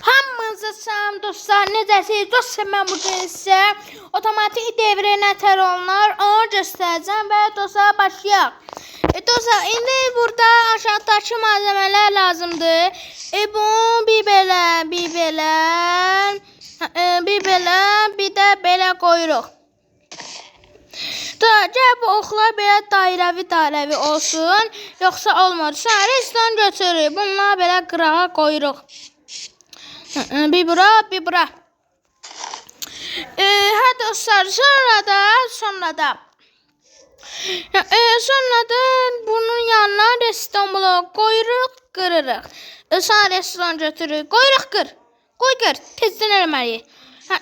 Hamınıza salam dostlar. Necəsiniz? Dostlar mən bugün sizə otomatik devre nətər olunur onu göstərəcəm və dostlar başlayaq. E, dostlar indi burada aşağıdakı malzemələr lazımdır. E, bu bir belə, bir belə, e, bir belə, bir də belə qoyuruq. Da, gəl bu oxlar belə dairəvi dairəvi olsun, yoxsa olmur. Restoran götürürük. Bunları belə qırağa qoyuruq. Bir bura, bir bura. Ee, hə dostlar, sonra da, sonra da. E, sonra da bunun yanına restoran bloğu qoyuruq, qırırıq. E, sonra restoran götürürük, qoyuruq qır. Qoy qır, tezdən eləməliyik.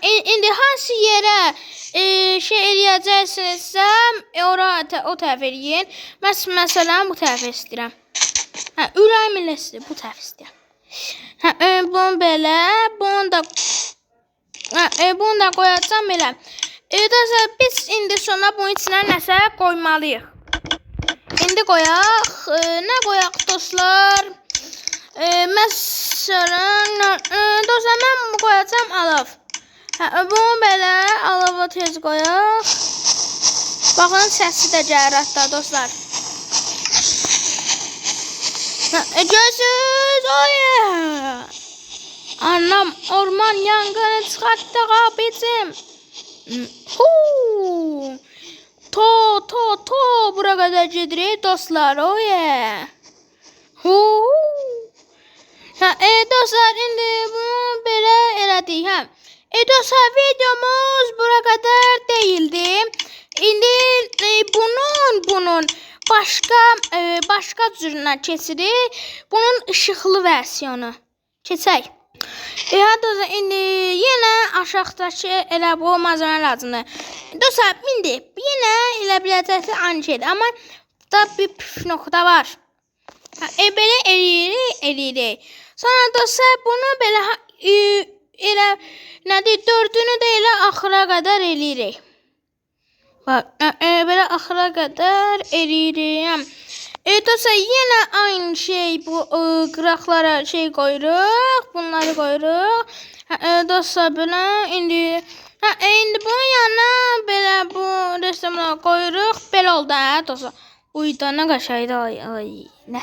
İn- indi hansı yerə e, şey eləyəcəksinizsə, e, ora o tərəf eləyin. Məs məsələn bu tərəf istəyirəm. Hə, ürəyim elə istəyir, bu tərəf istəyirəm. Hə, e, bunu da hə, e, bunu da qoyacağam belə. E, dostlar, biz indi sonra bunun içinə nəsə qoymalıyıq. İndi qoyaq. E, nə qoyaq dostlar? E, məsələn, e, dostlar mən bunu qoyacağam alav. Hə, bunu belə alava tez qoyaq. Baxın səsi də gəlir hətta dostlar. Hə, e, Görürsüz? Oy! Anam orman yangını çıkarttık abicim. Huu. To to to bura kadar gidirik dostlar. Oh yeah. Ha, e, dostlar indi bunu belə elədik hə. E, dostlar videomuz bura kadar değildi. İndi e, bunun bunun başka e, başka cürünə keçirik. Bunun işıqlı versiyonu. Keçək. E, indi yenə aşağıdakı elə bu malzemə lazımdır. Dostlar, indi yenə elə biləcəksiniz aynı şeydir, amma da bir püf nöqtə var. Ha, e, belə eləyirik, eləyirik. Sonra dostlar bunu belə e, elə nədir, dördünü də elə axıra qədər eləyirik. Bax, e, e, belə axıra qədər eləyirik. E, dostlar yenə aynı şey bu e, qıraqlara şey qoyuruq, bunları qoyuruq. Hə, e, dostlar belə indi hə, e, indi bunun yanına belə bu rəssamları qoyuruq. Belə oldu hə dostlar. Uy da nə qəşəngdir ay ay. Nə?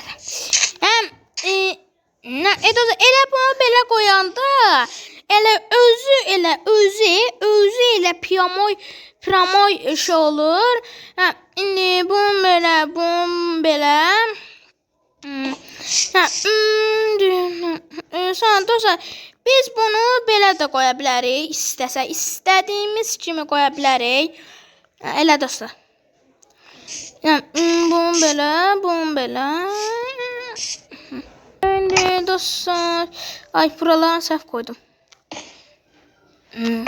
Həm e, nə e, dostlar elə bunu belə qoyanda elə özü elə özü özü elə piyamoy pramoy iş olur. Hə, indi bunun belə, bunun belə. Hə, hmm, e, sonra dostlar, biz bunu belə də qoya bilərik, istəsə, istədiyimiz kimi qoya bilərik. Hə, elə dostlar. Hə, hmm, bunun belə, bunun belə. İndi dostlar, ay buralarını səhv qoydum. Hmm.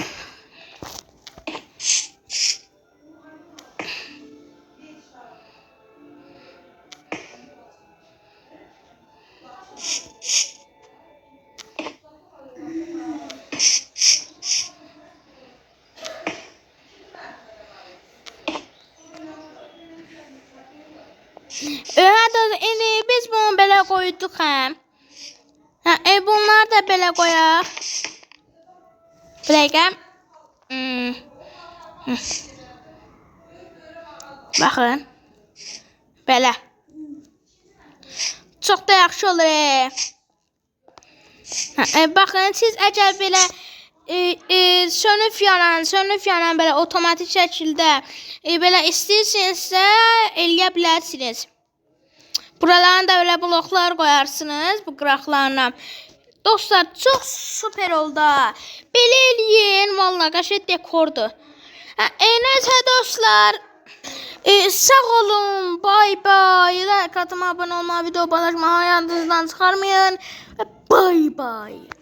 E, hətta indi biz bunu belə qoyduq e, bunları da belə qoyaq. Dəqiqə. Hmm. Baxın. Belə. Çox da yaxşı olur. E. Hə, siz əgər belə e, e, sönüb yanan, sönüb yanan belə avtomatik şəkildə e, belə istəyirsinizsə eləyə bilərsiniz. Buralarına da böyle bloklar koyarsınız bu qıraqlarına. Dostlar çok süper oldu. Belə eləyin. Vallahi qəşəng dekordur. Neyse dostlar. E, sağ olun. Bay bay. Like atıma abone olmayı, video paylaşmayı hayatınızdan çıkarmayın. Bay bay.